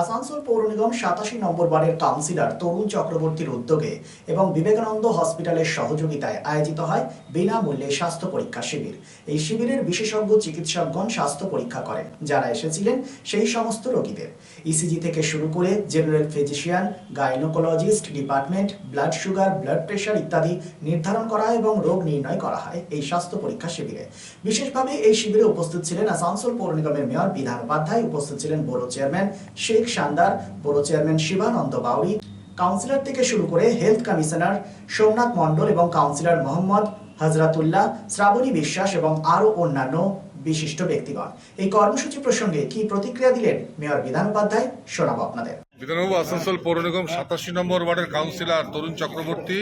আসানসোল পৌর নিগম সাতাশি নম্বর ওয়ার্ডের কাউন্সিলর তরুণ চক্রবর্তীর উদ্যোগে এবং বিবেকানন্দ হসপিটালের সহযোগিতায় আয়োজিত হয় বিনামূল্যে স্বাস্থ্য পরীক্ষা শিবির। এই শিবিরের বিশেষজ্ঞ চিকিৎসকগণ স্বাস্থ্য পরীক্ষা করেন, যারা এসেছিলেন সেই সমস্ত রোগীদের। ইসিজি থেকে শুরু করে general physician, gynaecologist, department, blood sugar, blood pressure ইত্যাদি নির্ধারণ করা এবং রোগ নির্ণয় করা হয় এই স্বাস্থ্য পরীক্ষা শিবিরে। বিশেষভাবে এই শিবিরে উপস্থিত ছিলেন আসানসোল পৌর নিগমের মেয়র বিধান উপস্থিত ছিলেন বড় চেয়ারম্যান শেখ শানদার বড় চেয়ারম্যান শিবানন্দ বাউরি কাউন্সিলর থেকে শুরু করে হেলথ কমিশনার সোমনাথ মণ্ডল এবং কাউন্সিলর মোহাম্মদ হজরতুল্লাহ শ্রাবণী বিশ্বাস এবং আরও অন্যান্য বিশিষ্ট ব্যক্তিগণ। এই কর্মসূচি প্রসঙ্গে কি প্রতিক্রিয়া দিলেন মেয়র বিধান উপাধ্যায় শোনাবো আপনাদের। বিধানবাবু আসানসোল পৌর নিগম সাতাশি নম্বর ওয়ার্ডের কাউন্সিলর তরুণ চক্রবর্তী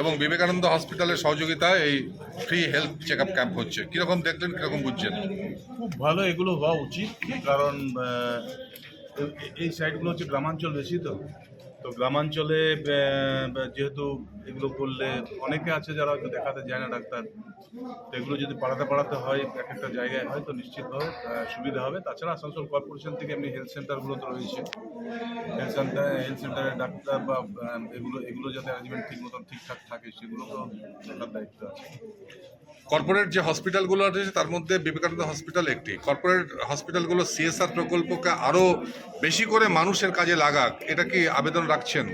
এবং বিবেকানন্দ হসপিটালের সহযোগিতায় এই free health check up camp হচ্ছে। কীরকম দেখলেন কীরকম বুঝছেন? খুব ভালো এগুলো হওয়া উচিত কারণ এই সাইটগুলো হচ্ছে গ্রামাঞ্চল বেশি তো। তো গ্রামাঞ্চলে যেহেতু এগুলো করলে অনেকে আছে যারা হয়তো দেখাতে যায় না ডাক্তার, তো এগুলো যদি পাড়াতে পাড়াতে হয়, এক একটা জায়গায় হয়, তো নিশ্চিতভাবে সুবিধা হবে। তাছাড়া আসানসোল কর্পোরেশন থেকে এমনি হেলথ সেন্টারগুলো তো রয়েছে। হেলথ সেন্টার, হেলথ সেন্টারের ডাক্তার বা এগুলো এগুলো যাতে অ্যারেঞ্জমেন্ট ঠিক মতন ঠিকঠাক থাকে, সেগুলো তো দায়িত্ব আছে। কর্পোরেট যে হসপিটালগুলো রয়েছে তার মধ্যে বিবেকানন্দ হসপিটাল একটি। কর্পোরেট হসপিটালগুলো সিএসআর প্রকল্পকে আরও বেশি করে মানুষের কাজে লাগাক, এটা কি আবেদন রাখছেন?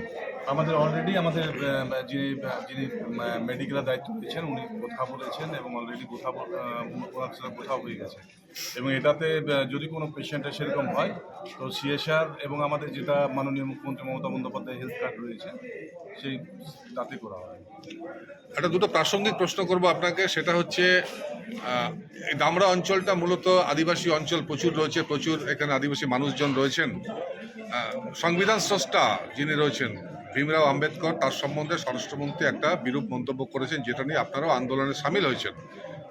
আমাদের অলরেডি আমাদের যিনি যিনি মেডিকেলের দায়িত্ব নিয়েছেন উনি কথা বলেছেন এবং অলরেডি কথা ওনার সাথে কথা হয়ে গেছে। এবং এটাতে যদি কোনো পেশেন্টের সেরকম হয়, তো সিএসআর এবং আমাদের যেটা মাননীয় মুখ্যমন্ত্রী মমতা বন্দ্যোপাধ্যায় হেলথ কার্ড রয়েছে, সেই, তাতে করা হয়। একটা দুটো প্রাসঙ্গিক প্রশ্ন করব আপনাকে, সেটা হচ্ছে দামরা অঞ্চলটা মূলত আদিবাসী অঞ্চল, প্রচুর রয়েছে, প্রচুর এখানে আদিবাসী মানুষজন রয়েছেন। সংবিধান স্রষ্টা যিনি রয়েছেন ভীমরাও আম্বেদকর তার সম্বন্ধে স্বরাষ্ট্রমন্ত্রী একটা বিরূপ মন্তব্য করেছেন যেটা নিয়ে আপনারাও আন্দোলনে সামিল হয়েছেন।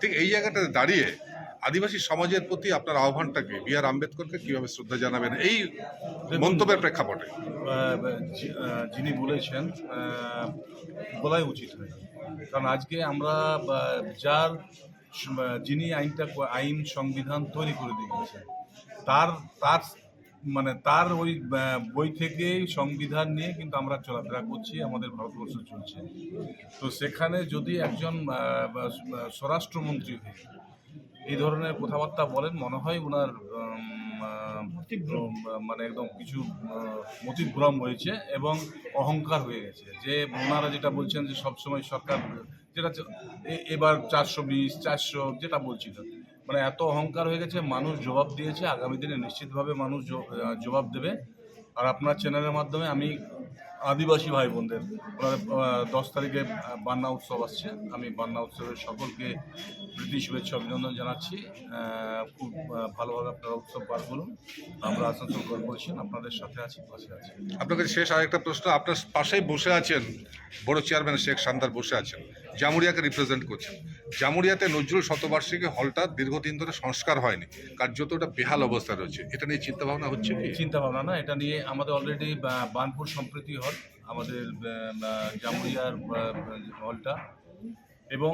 ঠিক এই জায়গাটাতে দাঁড়িয়ে আদিবাসী সমাজের প্রতি আপনার আহ্বানটাকে বি আর আম্বেদকরকে কীভাবে শ্রদ্ধা জানাবেন? এই মন্তব্যের প্রেক্ষাপটে। যিনি বলেছেন বলাই উচিত হয় কারণ আজকে আমরা যার যিনি আইনটা আইন সংবিধান তৈরি করে দিয়ে গেছেন তার তার মানে তার ওই বই থেকেই সংবিধান নিয়ে কিন্তু আমরা চলাফেরা করছি, আমাদের ভারতবর্ষ চলছে। তো সেখানে যদি একজন স্বরাষ্ট্রমন্ত্রী এই ধরনের কথাবার্তা বলেন, মনে হয় ওনার মানে একদম কিছু মতিভ্রম হয়েছে এবং অহংকার হয়ে গেছে। যে ওনারা যেটা বলছেন যে সবসময় সরকার, যেটা এবার চারশো বিশ, চারশো, যেটা বলছিল মানে এত অহংকার হয়ে গেছে, মানুষ জবাব দিয়েছে, আগামী দিনে নিশ্চিতভাবে মানুষ জবাব দেবে। আর আপনার চ্যানেলের মাধ্যমে আমি আদিবাসী ভাই বোনদের ওনাদের দশ তারিখে বান্না উৎসব আসছে। আমি বান্না উৎসবের সকলকে প্রীতি শুভেচ্ছা অভিনন্দন জানাচ্ছি। খুব ভালোভাবে আপনারা উৎসব পার করুন। আমরা আসানসোল কর্পোরেশন আপনাদের সাথে আছি পাশে আছি। আপনাকে শেষ আরেকটা প্রশ্ন আপনার পাশেই বসে আছেন বড় চেয়ারম্যান শেখ সান্দার বসে আছেন জামুরিয়াকে রিপ্রেজেন্ট করছেন। জামুরিয়াতে নজরুল শতবার্ষিকী হলটা দীর্ঘদিন ধরে সংস্কার হয়নি কার্যত ওটা বেহাল অবস্থায় রয়েছে। এটা নিয়ে চিন্তা ভাবনা হচ্ছে কি? চিন্তা ভাবনা না এটা নিয়ে আমাদের অলরেডি বানপুর সম্প্রীতি হল আমাদের জামুরিয়ার হলটা। এবং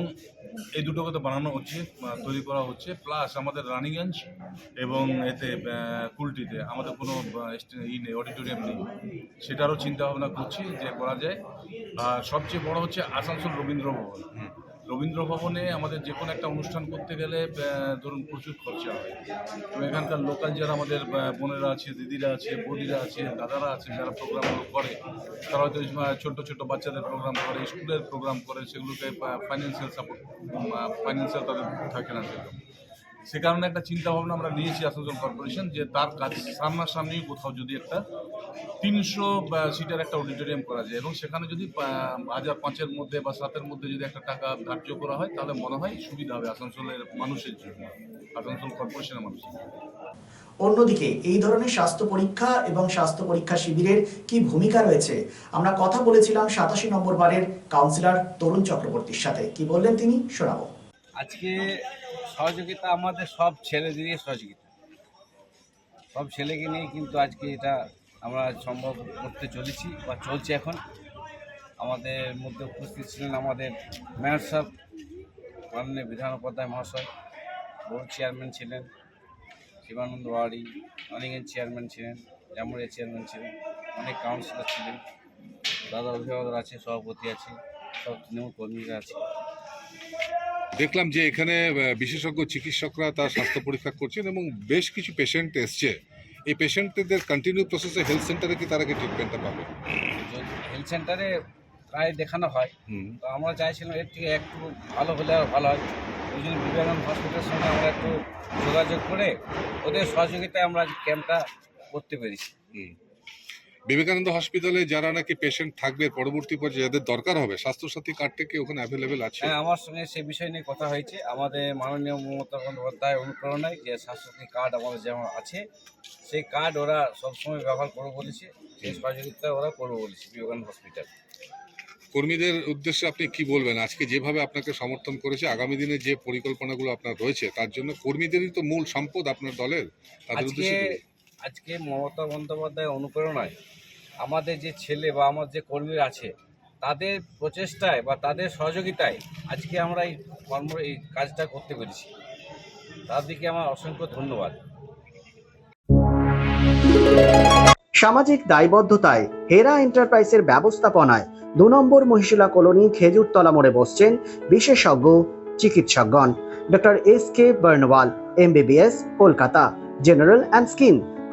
এই দুটোকে তো বানানো হচ্ছে তৈরি করা হচ্ছে প্লাস আমাদের রানীগঞ্জ এবং এতে কুলটিতে। আমাদের কোনো ই নেই অডিটোরিয়াম নেই। সেটারও চিন্তা ভাবনা করছি যে করা যায়। আর সবচেয়ে বড় হচ্ছে আসানসোল রবীন্দ্র ভবন রবীন্দ্র ভবনে আমাদের যে কোনো একটা অনুষ্ঠান করতে গেলে ধরুন প্রচুর খরচা হয়। তো এখানকার লোকাল যারা আমাদের বোনেরা আছে, দিদিরা আছে, বৌদিরা আছে, দাদারা আছে, যারা প্রোগ্রামগুলো করে, তারা হয়তো ছোটো ছোটো ছোট বাচ্চাদের প্রোগ্রাম করে, স্কুলের প্রোগ্রাম করে, সেগুলোকে ফাইন্যান্সিয়াল সাপোর্ট ফাইন্যান্সিয়াল তাদের থাকে না সেরকম সে কারণে একটা চিন্তা ভাবনা আমরা নিয়েছি আসানসোল কর্পোরেশন যে তার কাজ সামনাসামনি কোথাও যদি একটা তিনশো সিটের একটা অডিটোরিয়াম করা যায়। এবং সেখানে যদি হাজার পাঁচের মধ্যে বা সাতের মধ্যে যদি একটা টাকা ধার্য করা হয় তাহলে মনে হয় সুবিধা হবে আসানসোলের মানুষের জন্য আসানসোল কর্পোরেশনের মানুষের জন্য। অন্যদিকে এই ধরনের স্বাস্থ্য পরীক্ষা এবং স্বাস্থ্য পরীক্ষা শিবিরের কি ভূমিকা রয়েছে? আমরা কথা বলেছিলাম সাতাশি নম্বর বারের কাউন্সিলর তরুণ চক্রবর্তীর সাথে। কি বললেন তিনি? শোনাবো। আজকে সহযোগিতা আমাদের সব ছেলেদেরই সহযোগিতা। সব ছেলেকে নিয়ে কিন্তু আজকে এটা আমরা সম্ভব করতে চলেছি বা চলছে এখন। আমাদের মধ্যে উপস্থিত ছিলেন আমাদের মেয়র সাহেব, মাননীয় বিধান উপাধ্যায় মহাশয় বোর্ড চেয়ারম্যান ছিলেন, শিবানন্দ ওয়ারি অনিকেন চেয়ারম্যান ছিলেন, জামুরিয়া চেয়ারম্যান ছিলেন, অনেক কাউন্সিলর ছিলেন। দাদা অভিভাবক আছে, সভাপতি আছে, সব তৃণমূল কর্মীরা আছে। দেখলাম যে এখানে বিশেষজ্ঞ চিকিৎসকরা তার স্বাস্থ্য পরীক্ষা করছেন এবং বেশ কিছু পেশেন্ট এসছে। এই পেশেন্টদের কন্টিনিউ প্রসেসে হেলথ সেন্টারে কি তারা কি ট্রিটমেন্টটা পাবে? হেলথ সেন্টারে প্রায় দেখানো হয়। তো আমরা চাইছিলাম এর থেকে একটু ভালো হলে আর ভালো হয়। ওই জন্য বিবেকানন্দ হসপিটালের সঙ্গে আমরা একটু যোগাযোগ করে ওদের সহযোগিতায় আমরা ক্যাম্পটা করতে পেরেছি। বিবেকানন্দ হসপিটালে যারা নাকি পেশেন্ট থাকবে পরবর্তী পর্যায়ে যাদের দরকার হবে স্বাস্থ্যসাথী কার্ডটা কি ওখানে অ্যাভেলেবেল আছে? হ্যাঁ আমার সঙ্গে সেই বিষয় নিয়ে কথা হয়েছে। আমাদের মাননীয় মমতা বন্দ্যোপাধ্যায় অনুপ্রেরণায় যে স্বাস্থ্যসাথী কার্ড আমাদের যেমন আছে সেই কার্ড ওরা সবসময় ব্যবহার করব বলেছে। সেই সহযোগিতা ওরা করব বলেছে বিবেকানন্দ হসপিটাল কর্মীদের উদ্দেশ্যে আপনি কি বলবেন? আজকে যেভাবে আপনাকে সমর্থন করেছে আগামী দিনে যে পরিকল্পনাগুলো আপনার রয়েছে তার জন্য কর্মীদেরই তো মূল সম্পদ আপনার দলের? তাদের উদ্দেশ্যে? আজকে মমতা বন্দ্যোপাধ্যায় অনুপ্রেরণায় আমাদের যে ছেলে বা আমার যে কর্মীরা আছে, তাদের প্রচেষ্টায় বা তাদের সহযোগিতায় আজকে আমরা এই কর্ম, এই কাজটা করতে পেরেছি। তাদেরকে আমার অসংখ্য ধন্যবাদ। সামাজিক দায়বদ্ধতায় হেরা এন্টারপ্রাইজের ব্যবস্থাপনায় দু নম্বর মহিশিলা কলোনি খেজুরতলা মোড়ে বসছেন বিশেষজ্ঞ চিকিৎসকগণ। Doctor S K Barnwal MBBS Kolkata, general and skin.